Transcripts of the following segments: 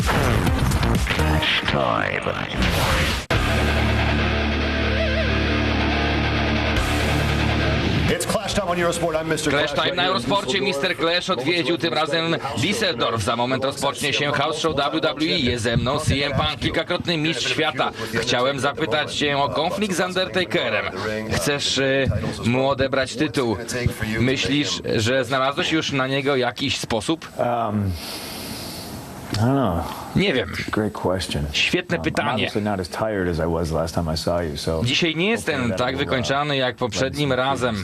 It's Clash Time on Eurosport. I'm Mr. Clash Time na Eurosporcie Mr. Clash odwiedził tym razem Düsseldorf. Za moment rozpocznie się House Show WWE. Jest ze mną CM Punk, kilkakrotny mistrz świata. Chciałem zapytać cię o konflikt z Undertakerem. Chcesz y, mu odebrać tytuł. Myślisz, że znalazłeś już na niego jakiś sposób? Know. Nie wiem. Great question. Świetne I'm pytanie. obviously not as tired as I was the last time I saw you, so Dzisiaj nie jestem tak wykończony jak poprzednim razem.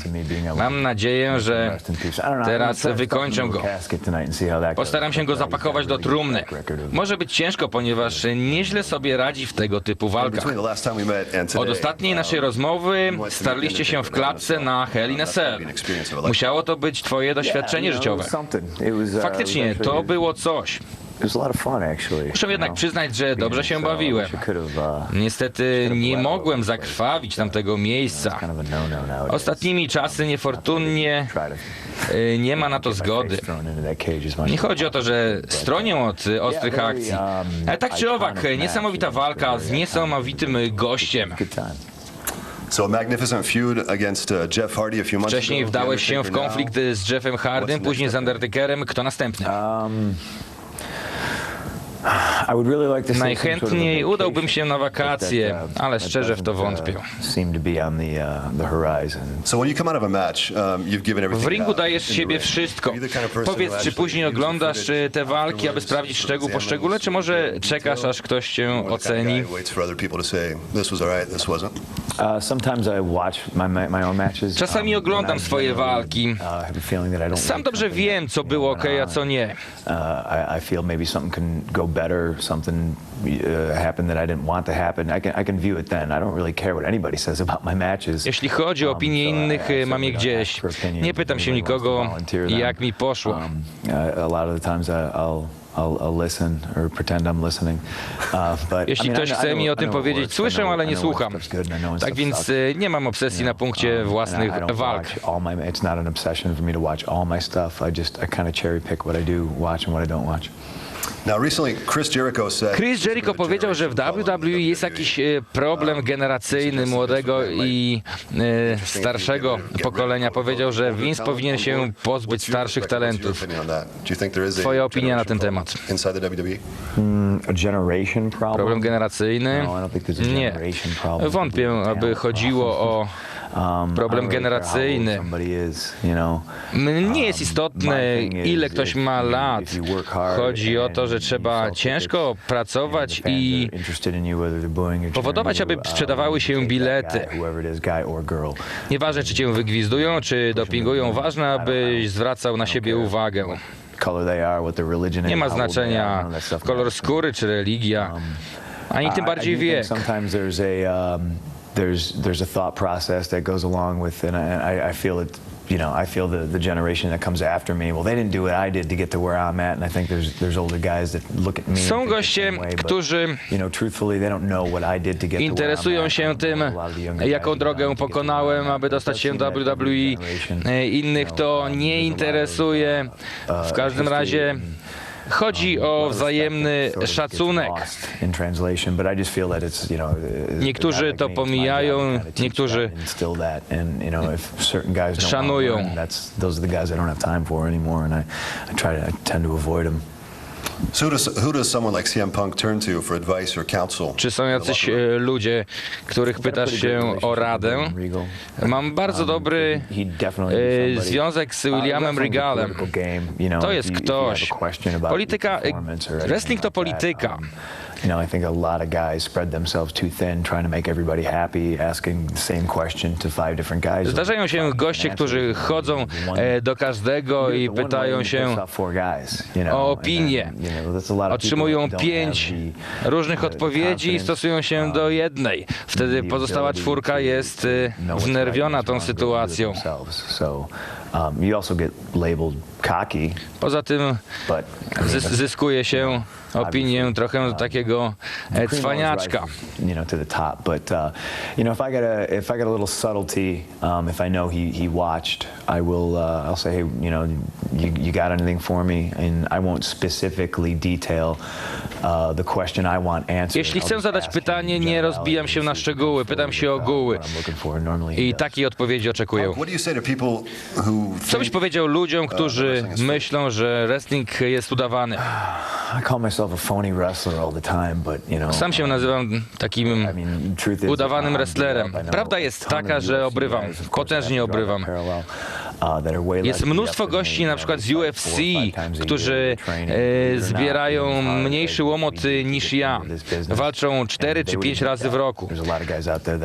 Mam nadzieję, że teraz wykończę go. Postaram się go zapakować do trumny. Może być ciężko, ponieważ nieźle sobie radzi w tego typu walkach. Od ostatniej naszej rozmowy starliście się w klatce na Hell in a Cell. Musiało to być twoje doświadczenie życiowe. uh, Faktycznie, to było coś. Muszę jednak przyznać, że dobrze się bawiłem. Niestety nie mogłem zakrwawić tamtego miejsca. Ostatnimi czasy niefortunnie Try to y, nie ma na to zgody. Nie chodzi o to, że stronię od y, ostrych akcji. um, Ale tak czy owak, niesamowita walka z niesamowitym gościem. good time. So a magnificent feud against uh, Jeff Hardy a few months Wcześniej ago. wdałeś się w konflikt z Jeffem Hardym, później z Undertakerem. Kto następny? I would really like to say some sort of a Najchętniej udałbym się na wakacje, uh, ale szczerze w to uh, wątpię. Seem to be on the the horizon. So when you come out of a match, you've given everything W ringu dajesz in the siebie ring. wszystko. Powiedz, czy później oglądasz y, te walki, aby sprawdzić szczegół po examines szczególe, czy może czekasz, aż ktoś cię oceni? Uh. Czasami um, oglądam swoje walki. Sam dobrze wiem, co było ok, a co nie. I, I something uh, happened that I didn't want to happen. I can I can view it then. I don't really care what anybody says about my matches. Jeśli chodzi o Um, opinie so I- innych, I y, mam je gdzieś. Nie pytam się nikogo, jak mi poszło. Um, a lot of the times I, I'll, I'll, I'll listen or pretend I'm listening. Uh, but, Jeśli I mean, I ktoś I chce mi o I tym powiedzieć, I słyszę, ale I nie słucham. I Tak więc y, nie mam obsesji na punkcie Um, własnych I, I walk. It's not an obsession for me to watch all my stuff. I just I kind of cherry pick what I do watch and what I don't watch. Chris Jericho said... Chris Jericho powiedział, że w WWE jest jakiś e, problem generacyjny młodego i e, starszego pokolenia. Powiedział, że Vince powinien się pozbyć starszych talentów. Twoja opinia na ten temat? A generation problem. Generacyjny? No, I don't think there's a Nie. Wątpię, aby chodziło o Um, problem care how generacyjny. Nie jest Um, istotne, ile ktoś ma lat. Chodzi o to, że trzeba ciężko pracować i powodować, aby you, sprzedawały się bilety. nieważne czy cię wygwizdują, czy dopingują, ważne, abyś zwracał na siebie uwagę. Nie ma znaczenia kolor skóry czy religia, ani tym bardziej wiek. There's there's a thought process that goes along with, and I, I- feel it. You know, I feel the, the generation that comes after me. Well, they didn't do what I did to get to where I'm at, and I think there's there's older guys that look at me. Są goście, którzy you know, truthfully, they don't know what I did to get to where I'm interesują at. się tym, jaką drogę pokonałem, aby dostać się do WWE. Innych to nie interesuje. uh, W każdym razie chodzi o wzajemny szacunek. uh, Niektórzy to pomijają, niektórzy szanują. Czy są jacyś e, ludzie, których pytasz się o radę? Mam bardzo dobry definitely e, związek z Uh, Williamem Regalem. To jest ktoś. Polityka, e, wrestling to polityka. Um, You know, I think a lot of guys spread themselves too thin, trying to make everybody happy, asking the same question to five different guys. Zdarzają się goście, którzy chodzą e, do każdego i pytają się o opinię. Otrzymują pięć różnych odpowiedzi i stosują się do jednej. Wtedy pozostała czwórka jest e, znerwiona tą sytuacją. Um, you also get labeled Poza tym but I mean, zys- zyskuje się opinię trochę takiego cream always cwaniaczka. rises, you know, to the top. But uh, you know, if I got a if I got a little subtlety, um, if I know he he watched, I will. Uh, I'll say, hey, you know, you, you got anything for me? And I won't specifically detail uh, the question I want answered. Jeśli chcę zadać pytanie, nie rozbijam się na szczegóły, pytam się o ogóły. He I takiej odpowiedzi oczekuję. Co byś powiedział ludziom, którzy myślą, że wrestling jest udawany? Sam się nazywam takim udawanym I'm wrestlerem. Prawda jest taka, że obrywam. Potężnie obrywam. Jest mnóstwo gości na przykład z UFC, którzy e, zbierają mniejszy łomot do niż ja. Walczą 4 and czy they 5 would razy w roku.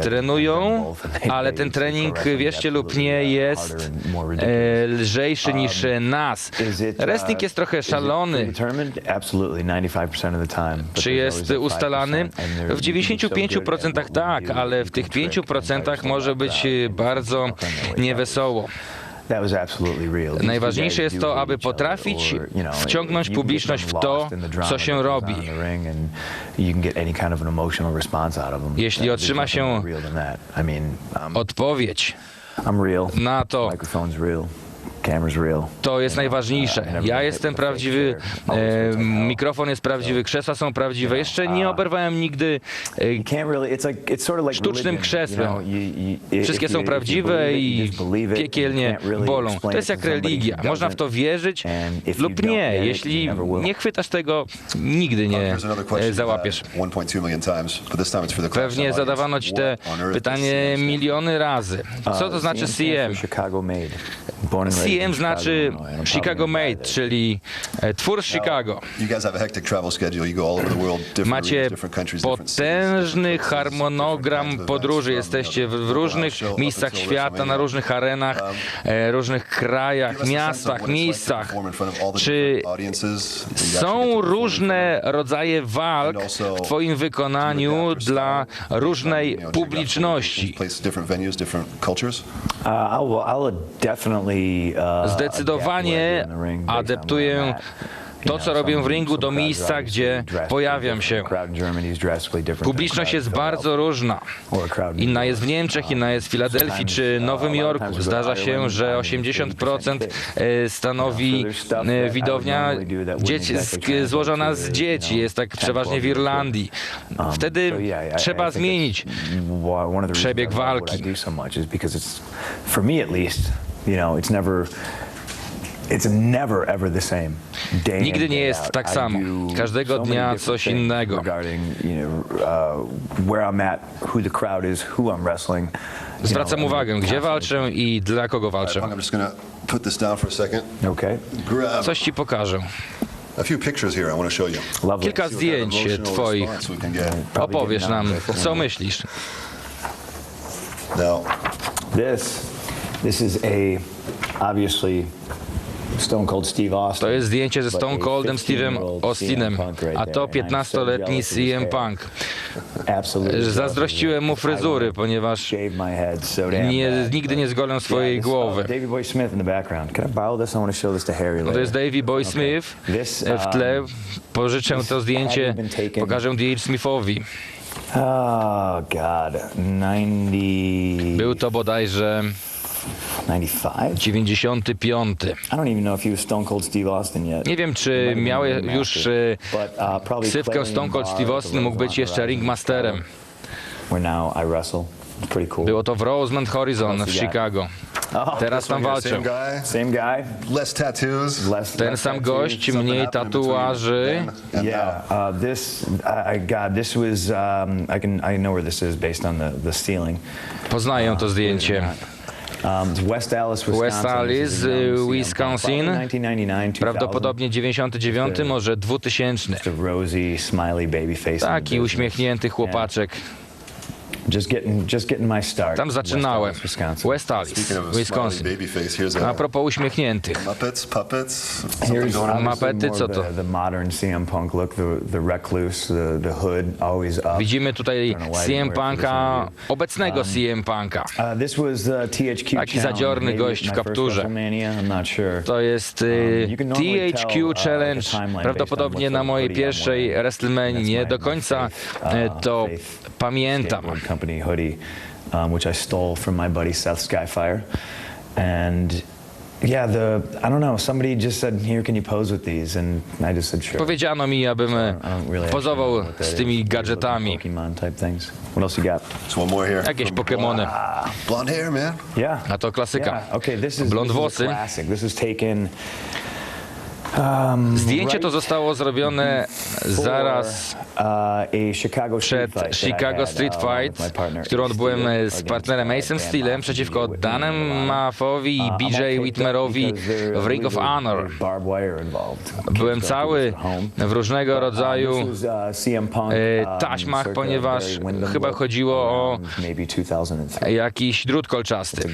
Trenują, ale ten trening wieście lub nie jest e, lżejszy niż nas. Wrestling jest trochę szalony. predetermined? Absolutely, 95% of the time. But Czy jest ustalany? 5%, and there- W you can be so good at 95% what we tak, ale w tych can trick 5% and może być e, bardzo niewesoło. Najważniejsze jest to, aby potrafić wciągnąć publiczność w to, co się robi. Jeśli otrzyma się I'm, Odpowiedź na to, To jest najważniejsze. Ja jestem prawdziwy, e, mikrofon jest prawdziwy, krzesła są prawdziwe. Jeszcze nie oberwałem nigdy e, Sztucznym krzesłem. Wszystkie są prawdziwe i piekielnie bolą. To jest jak religia. Można w to wierzyć lub nie. Jeśli nie chwytasz tego, nigdy nie question e, załapiesz. had 1.2 million times, but this time it's for the Pewnie zadawano ci te pytanie miliony razy. Co to Uh, znaczy CM? CM znaczy I'm Chicago Made, czyli e, twór z Chicago. Macie potężny harmonogram podróży. Jesteście w różnych miejscach świata, na różnych arenach, e, różnych krajach, miastach, miejscach. Czy są różne rodzaje walk w Twoim wykonaniu dla różnej publiczności? Uh. Uh, Zdecydowanie at. to, co robię w ringu, do miejsca, gdzie pojawiam się. Publiczność jest bardzo różna. Inna jest w. Niemczech, inna jest w Filadelfii czy Nowym Jorku. Zdarza się, że 80% e, stanowi e, widownia dzieci, złożona z dzieci. Jest tak przeważnie w Irlandii. Um, Wtedy trzeba zmienić przebieg walki. You know, it's never, it's never ever the same. Day in, Nigdy nie jest tak samo. Każdego dnia coś innego. Regarding, you know, uh, where I'm at, who the crowd is, who I'm wrestling. you Zwracam uwagę, gdzie walczę i dla kogo walczę. Punk, I'm just going to put this down for a second. Okay, Grab Coś ci pokażę. a few pictures here I want to show you. lovely. Kilka zdjęć twoich. Opowiesz nam, co myślisz. Now, This, this is a, obviously. To jest zdjęcie ze Stone Coldem Steve'em 15-year-old Austinem, a to And I'm so 15-letni jealous of his CM. Punk. Zazdrościłem mu fryzury, ponieważ nie, nigdy nie zgolę swojej głowy. oh, want to No jest Davey Boy Smith e, w tle. um, Pożyczę this to zdjęcie, pokażę D.H. Smithowi. Oh, God. 90... Był to bodajże 95? 95. I don't even know if he was Stone Cold Steve Austin yet. Nie wiem, czy miał już uh, ksywkę Stone Cold Steve Austin, mógł być jeszcze ringmasterem. Było to w Rosemont Horizon w Chicago. Teraz tam walczę. Ten sam gość, mniej tatuaży. uh, um. Poznaję to zdjęcie. Um, West Alice, Wisconsin. West This Alice, is a young CM Wisconsin. Punk, probably 1999, 2000. Prawdopodobnie 99, może 2000. Just a rosy, smiley baby face. in the Taki uśmiechnięty chłopaczek. Tam zaczynałem. West Allis, Wisconsin. A propos uśmiechniętych. Mapety, more co to? the, the modern CM Punk look, the, the recluse, the, the hood, always up. Widzimy tutaj I CM Punka, obecnego CM Punka. Uh, this was uh, THQ Taki challenge, zadziorny gość w my first kapturze. WrestleMania, I'm not sure. To jest y, Um, you can normally tell, THQ uh, Challenge, the timeline prawdopodobnie na mojej pierwszej. That's Nie do końca y, uh, to Faith pamiętam. skateboard company hoodie, um, which I stole from my buddy Seth Skyfire. And yeah, the I don't know. Somebody just said, "Here, can you pose with these?" And I just said, "Sure." Powiedziano mi, abym I don't really actually know pozował z tymi gadżetami. Pokemon type things. What else you got? There's one more here. Jakieś Pokemony. Blonde hair, man. Yeah. A to klasyka. Yeah. Okay, this is, Blond this is a włosy. classic. This is taken Zdjęcie to zostało zrobione zaraz uh, przed I Chicago Street uh, Fight, partner którą odbyłem Steel z partnerem uh, Dan Steelem przeciwko Danem. Maffowi i Uh, BJ Whitmerowi w Ring of Honor. Byłem cały w różnego Uh, rodzaju uh, e, um, taśmach, ponieważ chyba chodziło o around maybe 2003. jakiś drut kolczasty.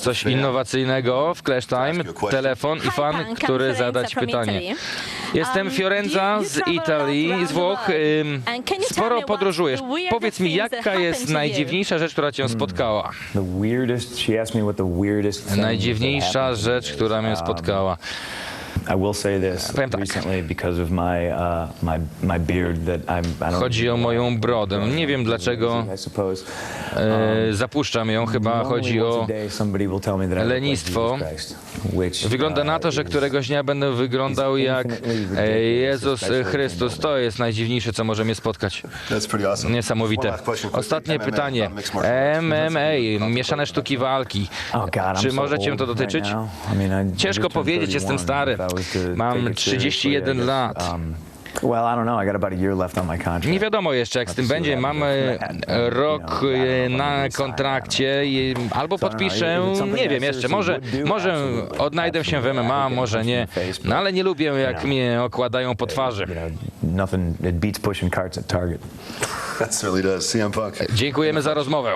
Coś fan. innowacyjnego w Clash Time, telefon i fan, który zadać pytanie. Jestem Fiorenza z Italii, z Włoch. Sporo podróżujesz. Powiedz mi, jaka jest najdziwniejsza rzecz, która cię spotkała? The weirdest, she asked me what the weirdest thing Najdziwniejsza rzecz, która mnie Um, spotkała. I will say this Powiem tak. recently because of my uh, my my beard that I'm. I don't Chodzi o moją brodę. Nie wiem dlaczego I suppose. e, zapuszczam ją. Chyba chodzi o lenistwo. Wygląda na to, uh, że is- któregoś dnia będę wyglądał jak e, Jezus Chrystus. To jest najdziwniejsze, co może mnie spotkać. That's pretty awesome. One Niesamowite. Ostatnie pytanie. MMA, mieszane sztuki walki. Oh Czy może cię to dotyczyć? Ciężko powiedzieć, jestem 31. stary. Mam take it seriously, 31 I guess, lat. um. Nie wiadomo jeszcze, jak z tym będzie. Mamy rok e, na kontrakcie i albo podpiszę, nie wiem jeszcze, może, może odnajdę się w MMA, może nie, no ale nie lubię, jak mnie okładają po twarzy. Dziękujemy za rozmowę.